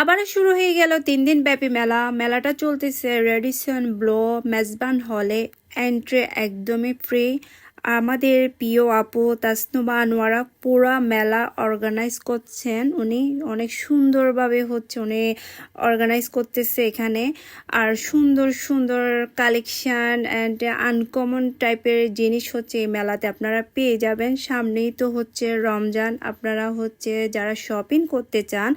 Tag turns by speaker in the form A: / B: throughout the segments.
A: আবারও শুরু হয়ে গেল তিন দিন ব্যাপী মেলা। মেলাটা চলতেছে রেডিসন ব্লো মেজবান হলে, এন্ট্রি একদমই ফ্রি আমাদের প্রিয় আপু তাসনুবা আনোয়ারা পুরা মেলা অর্গানাইজ করছেন। উনি অনেক সুন্দরভাবে হচ্ছে উনি অর্গানাইজ করতেছে এখানে। আর সুন্দর সুন্দর কালেকশন অ্যান্ড আনকমন টাইপের জিনিস হচ্ছে এই মেলাতে আপনারা পেয়ে যাবেন। সামনেই তো হচ্ছে রমজান। আপনারা হচ্ছে যারা শপিং করতে চান,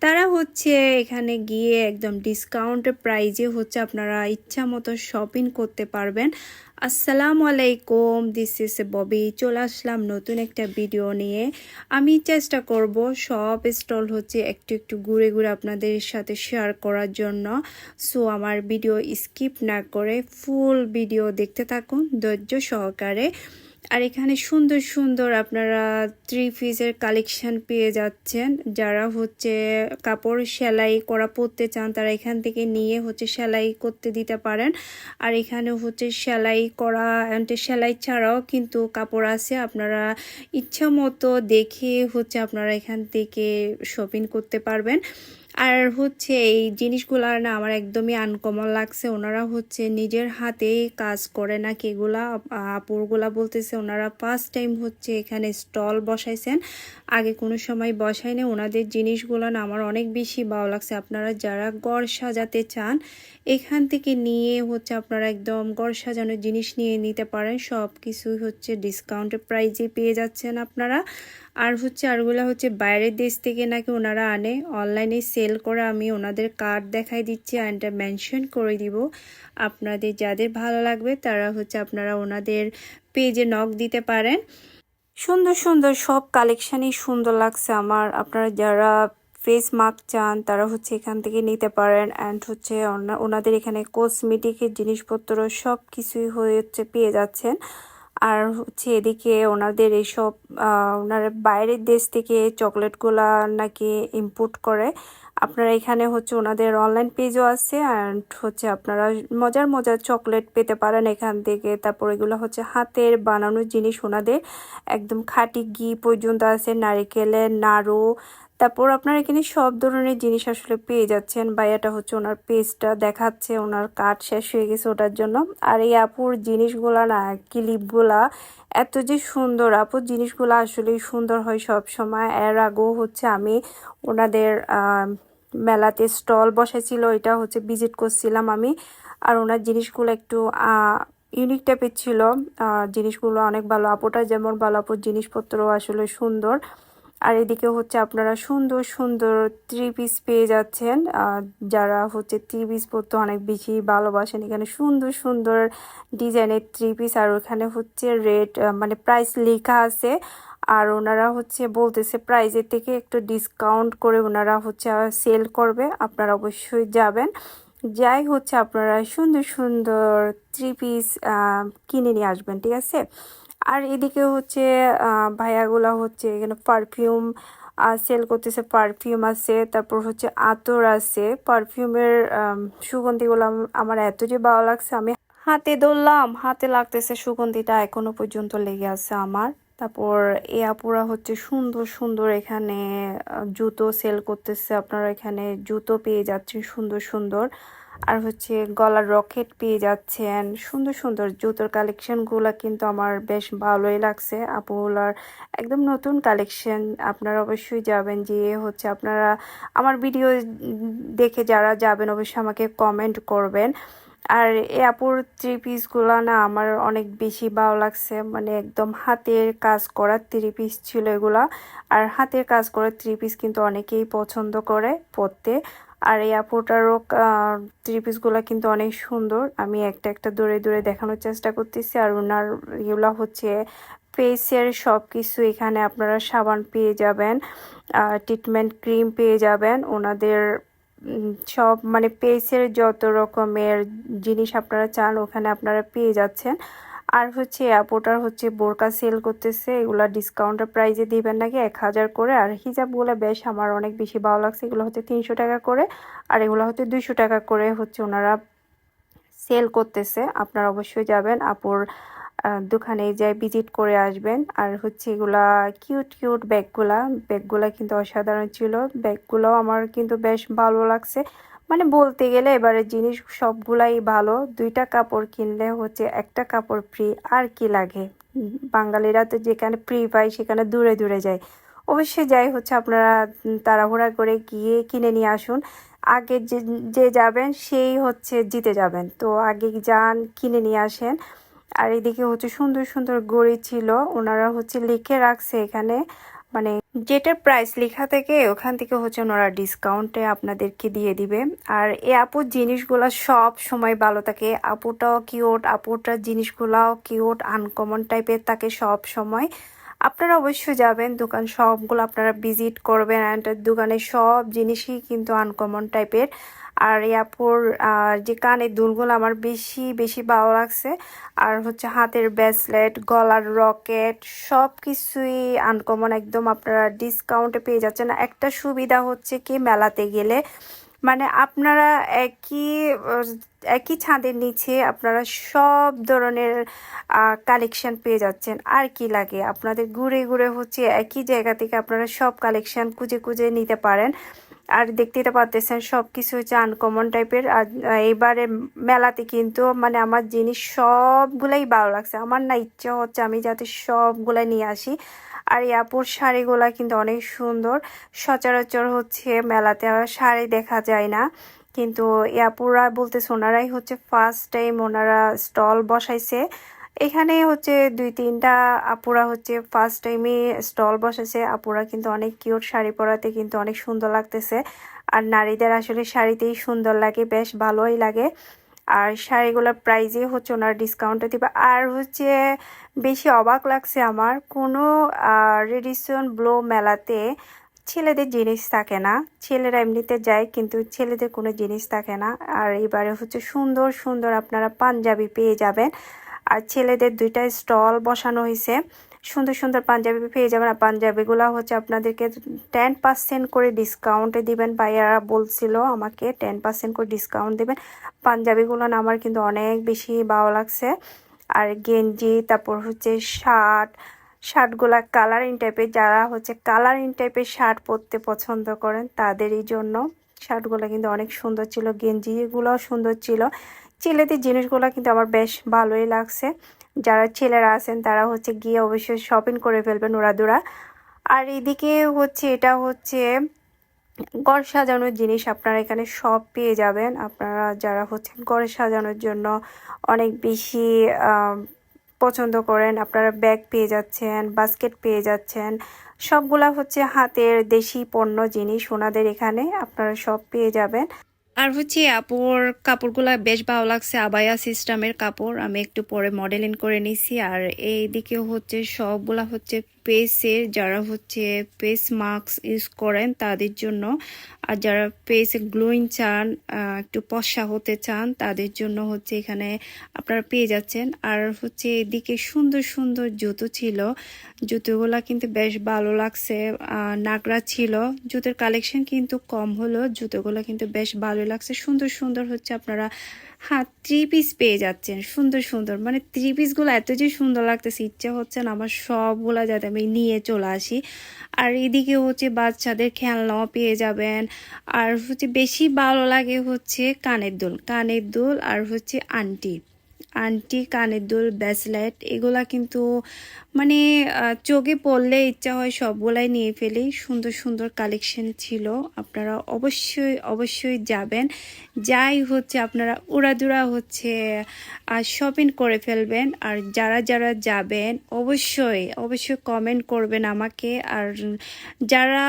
A: তারা হচ্ছে এখানে গিয়ে একদম ডিসকাউন্ট প্রাইজে হচ্ছে আপনারা ইচ্ছা মতো শপিং করতে পারবেন। আসসালামু আলাইকুম দিস ইস ববি চলে আসলাম নতুন একটা ভিডিও নিয়ে। আমি চেষ্টা করব সব স্টল হচ্ছে একটু একটু ঘুরে ঘুরে আপনাদের সাথে শেয়ার করার জন্য। সো আমার ভিডিও স্কিপ না করে ফুল ভিডিও দেখতে থাকুন, ধৈর্য সহকারে। আর এখানে সুন্দর সুন্দর আপনারা থ্রি পিসের কালেকশন পেয়ে যাচ্ছেন। যারা হচ্ছে কাপড় সেলাই করা পরতে চান, তারা এখান থেকে নিয়ে হচ্ছে সেলাই করতে দিতে পারেন। আর এখানে হচ্ছে সেলাই করা সেলাই ছাড়াও কিন্তু কাপড় আছে। আপনারা ইচ্ছা মতো দেখে হচ্ছে আপনারা এখান থেকে শপিং করতে পারবেন। আর হচ্ছে এই জিনিসগুলো না আমার একদমই আনকমন লাগছে। ওনারা হচ্ছে নিজের হাতেই কাজ করে না কেগুলা। আপুরগুলা বলতেছে ওনারা ফার্স্ট টাইম হচ্ছে এখানে স্টল বসাইছেন। আগে কোনো সময় বসায়নি। ওনাদের জিনিসগুলো না আমার অনেক বেশি ভালো লাগছে। আপনারা যারা গড় সাজাতে চান, এখান থেকে নিয়ে হচ্ছে আপনারা একদম গড় সাজানোর জিনিস নিয়ে নিতে পারেন। সব কিছুই হচ্ছে ডিসকাউন্টের প্রাইজে পেয়ে যাচ্ছেন আপনারা। আর হচ্ছে আরগুলা হচ্ছে বাইরের দেশ থেকে নাকি ওনারা আনে। অনলাইনে সেল করে আমি ওনাদের কার্ড দেখাই দিচ্ছি অ্যান্ড মেনশন করে দিব। আপনাদের যাদের ভালো লাগবে তারা হচ্ছে আপনারা ওনাদের পেজে নক দিতে পারেন। সুন্দর সুন্দর সব কালেকশানই সুন্দর লাগছে আমার। আপনারা যারা ফেস মাস্ক চান তারা হচ্ছে এখান থেকে নিতে পারেন অ্যান্ড হচ্ছে ওনাদের এখানে কসমেটিকের জিনিসপত্র সব কিছুই হয়ে হচ্ছে পেয়ে যাচ্ছেন। আর হচ্ছে এদিকে ওনাদের এইসব ওনারা বাইরের দেশ থেকে চকলেটগুলা নাকি ইম্পোর্ট করে। আপনারা এখানে হচ্ছে ওনাদের অনলাইন পেজও আছে অ্যান্ড হচ্ছে আপনারা মজার মজার চকলেট পেতে পারেন এখান থেকে। তারপর এগুলো হচ্ছে হাতের বানানো জিনিস ওনাদের। একদম খাঁটি ঘি পর্যন্ত আছে, নারিকেলের নাড়ু তারপর আপনারা এখানে সব ধরনের জিনিস আসলে পেয়ে যাচ্ছেন। ভাইয়াটা হচ্ছে ওনার পেজটা দেখাচ্ছে, ওনার কার্ড শেষ হয়ে গেছে ওটার জন্য। আর এই আপুর জিনিসগুলা না, ক্লিপগুলা এত যে সুন্দর, আপুর জিনিসগুলো আসলেই সুন্দর হয় সব সময়। এর আগেও হচ্ছে আমি ওনাদের মেলাতে স্টল বসেছিল এটা হচ্ছে ভিজিট করছিলাম আমি। আর ওনার জিনিসগুলো একটু ইউনিক টাইপের ছিল। জিনিসগুলো অনেক ভালো আপুটা যেমন ভালো, আপুর জিনিসপত্র আসলে সুন্দর। আর এদিকে হচ্ছে আপনারা সুন্দর সুন্দর থ্রি পিস পেয়ে যাচ্ছেন। যারা হচ্ছে থ্রি পিস পরতে অনেক বেশি ভালোবাসেন, এখানে সুন্দর সুন্দর ডিজাইনের থ্রি পিস আর ওখানে হচ্ছে রেট মানে প্রাইস লেখা আছে। আর ওনারা হচ্ছে বলতেছে প্রাইজের থেকে একটু ডিসকাউন্ট করে ওনারা হচ্ছে সেল করবে। আপনারা অবশ্যই যাবেন। যাই হচ্ছে আপনারা সুন্দর সুন্দর থ্রি পিস কিনে নিয়ে আসবেন, ঠিক আছে? আর এদিকে হচ্ছে ভাইয়াগুলা হচ্ছে এখানে পারফিউম সেল করতেছে পারফিউম আছে, তারপর হচ্ছে আতর আছে। পারফিউমের সুগন্ধিগুলো আমার এত যে ভালো লাগছে, আমি হাতে ধরলাম, হাতে লাগতেছে সুগন্ধিটা এখনও পর্যন্ত লেগে আছে আমার। তারপর এ আপুরা হচ্ছে সুন্দর সুন্দর এখানে জুতো সেল করতেছে, আপনারা এখানে জুতো পেয়ে যাচ্ছেন সুন্দর সুন্দর। আর হচ্ছে গলার রকেট পেয়ে যাচ্ছেন। সুন্দর সুন্দর জুতোর কালেকশনগুলো কিন্তু আমার বেশ ভালোই লাগছে। আপুগুলার একদম নতুন কালেকশন আপনারা অবশ্যই যাবেন যে হচ্ছে আপনারা আমার ভিডিও দেখে যারা যাবেন অবশ্যই আমাকে কমেন্ট করবেন। আর এই আপুর থ্রি পিসগুলো না আমার অনেক বেশি ভালো লাগছে। মানে একদম হাতের কাজ করা থ্রি পিস ছিল এগুলা। আর হাতের কাজ করা থ্রি পিস কিন্তু অনেকেই পছন্দ করে পরতে। আর এই আপুটারও থ্রি পিসগুলো কিন্তু অনেক সুন্দর। আমি একটা একটা দূরে দূরে দেখানোর চেষ্টা করতেছি। আর ওনার এগুলো হচ্ছে ফেসের সব কিছু এখানে আপনারা সাবান পেয়ে যাবেন ট্রিটমেন্ট ক্রিম পেয়ে যাবেন। ওনাদের সব মানে পেসের যত রকমের জিনিস আপনারা চান, ওখানে আপনারা পেয়ে যাচ্ছেন। আর হচ্ছে অ্যাপোটার হচ্ছে বোরকা সেল করতেছে, এগুলা ডিসকাউন্টের প্রাইজে দিবেন নাকি? এক হাজার করে। আর হিজাবগুলো বেশ আমার অনেক বেশি ভালো লাগছে। এগুলো হচ্ছে তিনশো টাকা করে। আর এগুলো হচ্ছে দুইশো টাকা করে হচ্ছে ওনারা সেল করতেছে। আপনারা অবশ্যই যাবেন। আপুর দোকানে যাই ভিজিট করে আসবেন। আর হচ্ছে এগুলা কিউট কিউট ব্যাগগুলা ব্যাগগুলা কিন্তু অসাধারণ ছিল। ব্যাগগুলোও আমার কিন্তু বেশ ভালো লাগছে। মানে বলতে গেলে এবারে জিনিস সবগুলাই ভালো। দুইটা কাপড় কিনলে হচ্ছে একটা কাপড় ফ্রি আর কি লাগে? বাঙালিরা তো যেখানে ফ্রি পায় সেখানে দূরে দূরে যায়। অবশ্যই যাই হচ্ছে আপনারা তাড়াহুড়া করে গিয়ে কিনে নিয়ে আসুন। আগে যে যে যাবেন সেই হচ্ছে জিতে যাবেন। তো আগে যান, কিনে নিয়ে আসেন। আর এদিকে হচ্ছে সুন্দর সুন্দর গড়ি ছিল, ওনারা হচ্ছে লিখে রাখছে এখানে। মানে যেটার প্রাইস লেখা থেকে ওখান থেকে হচ্ছে ওনারা ডিসকাউন্টে আপনাদেরকে দিয়ে দিবে। আর এই আপুর জিনিসগুলো সব সময় ভালো থাকে। আপুটাও কিউট আপুটার জিনিসগুলাও কিউট আনকমন টাইপের থাকে সব সময়। আপনারা অবশ্যই যাবেন দোকান সবগুলো আপনারা ভিজিট করবেন অ্যান্ড দোকানের সব জিনিসই কিন্তু আনকমন টাইপের আর আহ, যে কানের দুলগুলো আমার বেশি বেশি ভালো লাগছে। আর হচ্ছে হাতের ব্রেসলেট গলার রকেট সব কিছুই আনকমন একদম আপনারা ডিসকাউন্টে পেয়ে যাচ্ছেন। একটা সুবিধা হচ্ছে কি মেলাতে গেলে মানে আপনারা একই একই ছাদের নিচে আপনারা সব ধরনের কালেকশন পেয়ে যাচ্ছেন। আর কি লাগে? আপনাদের ঘুরে ঘুরে হচ্ছে একই জায়গা থেকে আপনারা সব কালেকশন খুঁজে খুঁজে নিতে পারেন। আর দেখতেই তো পারতেছেন সব কিছু হচ্ছে আনকমন টাইপের আর এইবারে মেলাতে কিন্তু মানে আমার জিনিস সবগুলাই ভালো লাগছে। আমার না ইচ্ছা হচ্ছে আমি যাতে সবগুলাই নিয়ে আসি। আর এই আপুর শাড়িগুলা কিন্তু অনেক সুন্দর। সচরাচর হচ্ছে মেলাতে শাড়ি দেখা যায় না। কিন্তু এই আপুরা বলতেছে ওনারাই হচ্ছে ফার্স্ট টাইম ওনারা স্টল বসাইছে। এখানে হচ্ছে দুই তিনটা আপুরা হচ্ছে ফার্স্ট টাইমে স্টল বসেছে। আপুরা কিন্তু অনেক কিউট শাড়ি পরাতে কিন্তু অনেক সুন্দর লাগতেছে। আর নারীদের আসলে শাড়িতেই সুন্দর লাগে, বেশ ভালোই লাগে। আর শাড়িগুলোর প্রাইজে হচ্ছে ওনার ডিসকাউন্টে দিবে। আর হচ্ছে বেশি অবাক লাগছে আমার, কোনো রেডিসন ব্লো মেলাতে ছেলেদের জিনিস থাকে না। ছেলেরা এমনিতে যায় কিন্তু ছেলেদের কোনো জিনিস থাকে না। আর এবারে হচ্ছে সুন্দর সুন্দর আপনারা পাঞ্জাবি পেয়ে যাবেন। আর ছেলেদের দুইটা স্টল বসানো হয়েছে সুন্দর সুন্দর পাঞ্জাবি পেয়ে যাবেন। আর পাঞ্জাবিগুলো হচ্ছে আপনাদেরকে টেন পার্সেন্ট করে ডিসকাউন্টে দিবেন। ভাইয়ারা বলছিল আমাকে টেন পার্সেন্ট করে ডিসকাউন্ট দেবেন। পাঞ্জাবিগুলো না আমার কিন্তু অনেক বেশি ভালো লাগছে। আর গেঞ্জি, তারপর হচ্ছে শার্ট শার্টগুলা কালারিং টাইপের যারা হচ্ছে কালারিং টাইপের শার্ট পরতে পছন্দ করেন, তাদেরই জন্য শার্টগুলো কিন্তু অনেক সুন্দর ছিল। গেঞ্জিগুলোও সুন্দর ছিল। ছেলেদের জিনিসগুলো কিন্তু আমার বেশ ভালোই লাগছে। যারা ছেলেরা আছেন, তারা হচ্ছে গিয়ে অবশ্যই শপিং করে ফেলবেন ওরাদুরা। আর এদিকে হচ্ছে, এটা হচ্ছে ঘর সাজানোর জিনিস আপনারা এখানে সব পেয়ে যাবেন। আপনারা যারা হচ্ছে ঘরে সাজানোর জন্য অনেক বেশি পছন্দ করেন, আপনারা ব্যাগ পেয়ে যাচ্ছেন বাস্কেট পেয়ে যাচ্ছেন। সবগুলা হচ্ছে হাতের দেশি পণ্য জিনিস ওনাদের এখানে আপনারা সব পেয়ে যাবেন। আর হচ্ছে আপুর কাপড়গুলা বেশ ভালো লাগছে, আবায়া সিস্টেমের কাপড়। আমি একটু পরে মডেলিং করে নিছি। আর এইদিকে হচ্ছে সবগুলা হচ্ছে পেসের, যারা হচ্ছে পেস মাস্ক ইউজ করেন তাদের জন্য। আর যারা পেসে গ্লোয়িং চান একটু পশা হতে চান তাদের জন্য হচ্ছে এখানে আপনারা পেয়ে যাচ্ছেন। আর হচ্ছে এদিকে সুন্দর সুন্দর জুতো ছিল। জুতোগুলা কিন্তু বেশ ভালো লাগছে নাগরা ছিল। জুতোর কালেকশন কিন্তু কম হলো। জুতোগুলো কিন্তু বেশ ভালো লাগছে। সুন্দর সুন্দর হচ্ছে আপনারা হ্যাঁ থ্রি পিস পেয়ে যাচ্ছেন। সুন্দর সুন্দর। মানে থ্রি পিসগুলো এত যে সুন্দর লাগতেছে, ইচ্ছা হচ্ছে না আমার সবগুলো যাতে আমি নিয়ে চলে আসি। আর এদিকে হচ্ছে বাচ্চাদের খেলনাও পেয়ে যাবেন। আর হচ্ছে বেশি ভালো লাগে হচ্ছে কানের দোল কানের দোল আর হচ্ছে আন্টি। আন্টি, কানের দুল ব্রেসলেট এগুলা কিন্তু মানে চোখে পড়লে ইচ্ছা হয় সবগুলাই নিয়ে ফেলি। সুন্দর সুন্দর কালেকশন ছিল। আপনারা অবশ্যই অবশ্যই যাবেন। যাই হচ্ছে আপনারা উড়াদুরা হচ্ছে আর শপিং করে ফেলবেন। আর যারা যারা যাবেন, অবশ্যই অবশ্যই কমেন্ট করবেন আমাকে। আর যারা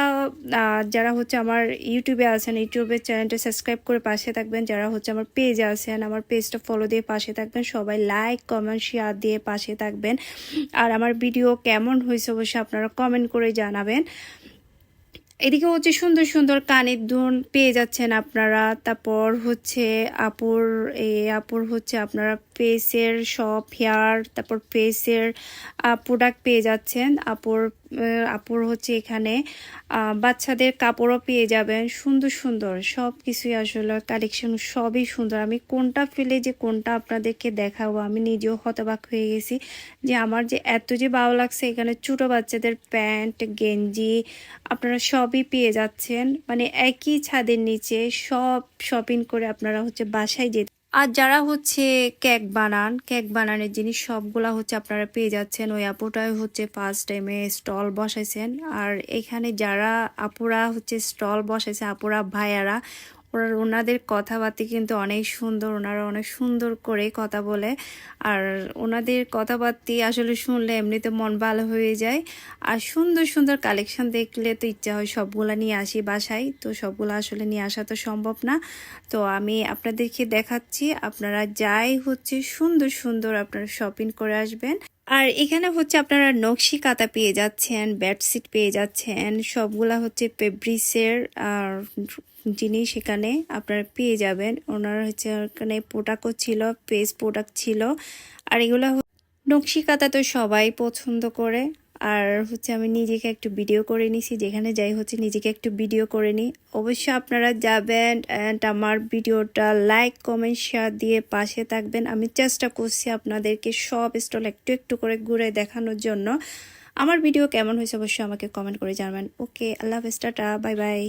A: যারা হচ্ছে আমার ইউটিউবে আছেন ইউটিউবের চ্যানেলটা সাবস্ক্রাইব করে পাশে থাকবেন। যারা হচ্ছে আমার পেজে আছেন, আমার পেজটা ফলো দিয়ে পাশে থাকবেন। সবাই লাইক কমেন্ট শেয়ার দিয়ে পাশে থাকবেন। আর আমার ভিডিও কেমন হয়েছে অবশ্যই আপনারা কমেন্ট করে জানাবেন। এদিকে হচ্ছে সুন্দর সুন্দর কানের দুল পেয়ে যাচ্ছেন আপনারা। তারপর হচ্ছে আপুর, এ, আপুর হচ্ছে আপনারা ফেসের সব হেয়ার তারপর ফেসের প্রোডাক্ট পেয়ে যাচ্ছেন। আপুর আপুর হচ্ছে এখানে বাচ্চাদের কাপড়ও পেয়ে যাবেন, সুন্দর সুন্দর। সব কিছুই আসলে কালেকশন সবই সুন্দর। আমি কোনটা ফেলে যে কোনটা আপনাদেরকে দেখাবো, আমি নিজেও হতবাক হয়ে গেছি যে আমার যে এত যে ভালো লাগছে এখানে ছোটো বাচ্চাদের প্যান্ট, গেঞ্জি, আপনারা সবই পেয়ে যাচ্ছেন। মানে একই ছাদের নিচে সব শপিং করে আপনারা হচ্ছে বাসায় যেতে আর যারা হচ্ছে কেক বানান, কেক বানানোর জিনিস সবগুলা হচ্ছে আপনারা পেয়ে যাচ্ছেন। ওই আপুটাই হচ্ছে ফার্স্ট টাইমে স্টল বসাইছেন। আর এখানে যারা আপুরা হচ্ছে স্টল বসাইছে, আপুরা ভাইয়ারা ওরা, ওনাদের কথাবার্তা কিন্তু অনেক সুন্দর। ওনারা অনেক সুন্দর করে কথা বলে। আর ওনাদের কথাবার্তা আসলে শুনলে এমনিতে মন ভালো হয়ে যায়। আর সুন্দর সুন্দর কালেকশন দেখলে তো ইচ্ছা হয় সবগুলা নিয়ে আসি বাসায়। তো সবগুলো আসলে নিয়ে আসা তো সম্ভব না। তো আমি আপনাদেরকে দেখাচ্ছি। আপনারা যাই হচ্ছে সুন্দর সুন্দর আপনারা শপিং করে আসবেন। আর এখানে হচ্ছে আপনারা নকশি কাতা পেয়ে যাচ্ছেন বেডশিট পেয়ে যাচ্ছেন। সবগুলা হচ্ছে পেব্রিসের আর জিনিস এখানে আপনারা পেয়ে যাবেন। ওনার হচ্ছে এখানে প্রোডাক্টও ছিল, পেস প্রোডাক্ট ছিল। আর এগুলো নকশি কাতা তো সবাই পছন্দ করে। আর হচ্ছে আমি নিজেকে একটু ভিডিও করে নিছি, যেখানে যাই হচ্ছে নিজেকে একটু ভিডিও করে নিই। অবশ্যই আপনারা যাবেন অ্যান্ড আমার ভিডিওটা লাইক কমেন্ট শেয়ার দিয়ে পাশে থাকবেন। আমি চেষ্টা করছি আপনাদেরকে সব স্টল একটু একটু করে ঘুরে দেখানোর জন্য। আমার ভিডিও কেমন হয়েছে অবশ্যই আমাকে কমেন্ট করে জানাবেন। ওকে আল্লাহ হাফেজ, টাটা বাই বাই